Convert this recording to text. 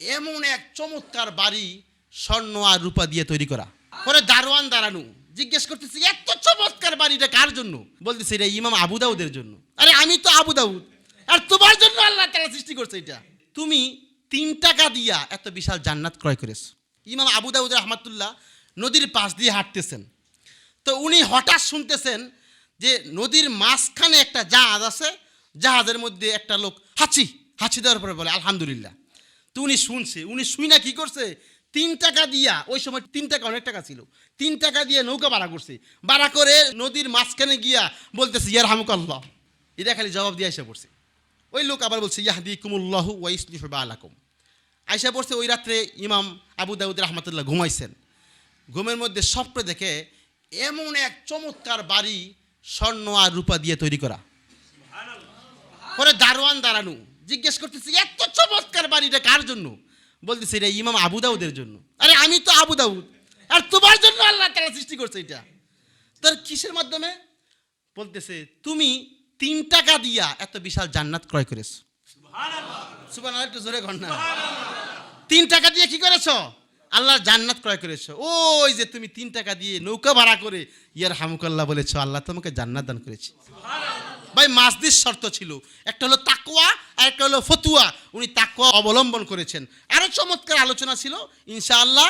এমন এক চমৎকার বাড়ি স্বর্ণ আর রূপা দিয়ে তৈরি করা। পরে দারোয়ান দাঁড়ানো। জিজ্ঞেস করতেছি, এত চমৎকার বাড়িটা কার জন্য? বলতেছে, এটা ইমাম আবু দাউদের জন্য। আরে, আমি তো আবু দাউদ। আর তোমার জন্য আল্লাহ তারা সৃষ্টি করছে এটা। তুমি তিন টাকা দিয়া এত বিশাল জান্নাত ক্রয় করেছ। ইমাম আবু দাউদ রহমাতুল্লাহ নদীর পাশ দিয়ে হাঁটতেছেন। তো উনি হঠাৎ শুনতেছেন যে নদীর মাঝখানে একটা জাহাজ আছে। জাহাজের মধ্যে একটা লোক, হাঁচি হাঁচি দেওয়ার পরে বলে, আলহামদুলিল্লাহ। তো উনি শুনছে, উনি শুই না কি করছে? তিন টাকা দিয়া, ওই সময় তিন টাকা, অনেক টাকা ছিল। তিন টাকা দিয়ে নৌকা ভাড়া করছে। ভাড়া করে নদীর মাঝখানে গিয়া বলতেছে ইয়ার হামুকাল্লাহ এটা খালি জবাব দিয়ে এসে পড়ছে। ওই লোক আবার বলছে ইয়াহদি কুমুল্লাহু ওয়াইসলিফ আলাকুম আইসা পড়ছে, ওই রাত্রে ইমাম আবু দাউদ রহমতুল্লাহ ঘুমাইছেন। ঘুমের মধ্যে স্বপ্ন দেখে এমন এক চমৎকার বাড়ি স্বর্ণ আর রূপা দিয়ে তৈরি করা। পরে দারোয়ান দাঁড়ানো, জিজ্ঞেস করতেছি, এত চমৎকার বাড়িটা কার জন্য? বলতেছে এটা ইমাম আবু দাউদের জন্য। আরে আমি তো আবু দাউদ আর তোমার জন্য আল্লাহ তারা সৃষ্টি করছে এটা। তার কিসের মাধ্যমে? বলতেছে তুমি তিন টাকা দিয়া এত বিশাল জান্নাত ক্রয় করেছ। সুবান একটু জোরে ঘর না। তিন টাকা দিয়ে কি করেছ? আল্লাহর জান্নাত ক্রয় করেছ। ওই যে তুমি তিন টাকা দিয়ে নৌকা ভাড়া করে ইয়ার হামুকাল্লাহ বলেছ আল্লাহ তোমাকে জান্নাত দান করেছে। ভাই মাসদির শর্ত ছিল। একটা হলো তাকওয়া আর একটা হলো ফতুয়া উনি তাকুয়া অবলম্বন করেছেন। আরও চমৎকার আলোচনা ছিল ইনশাআল্লাহ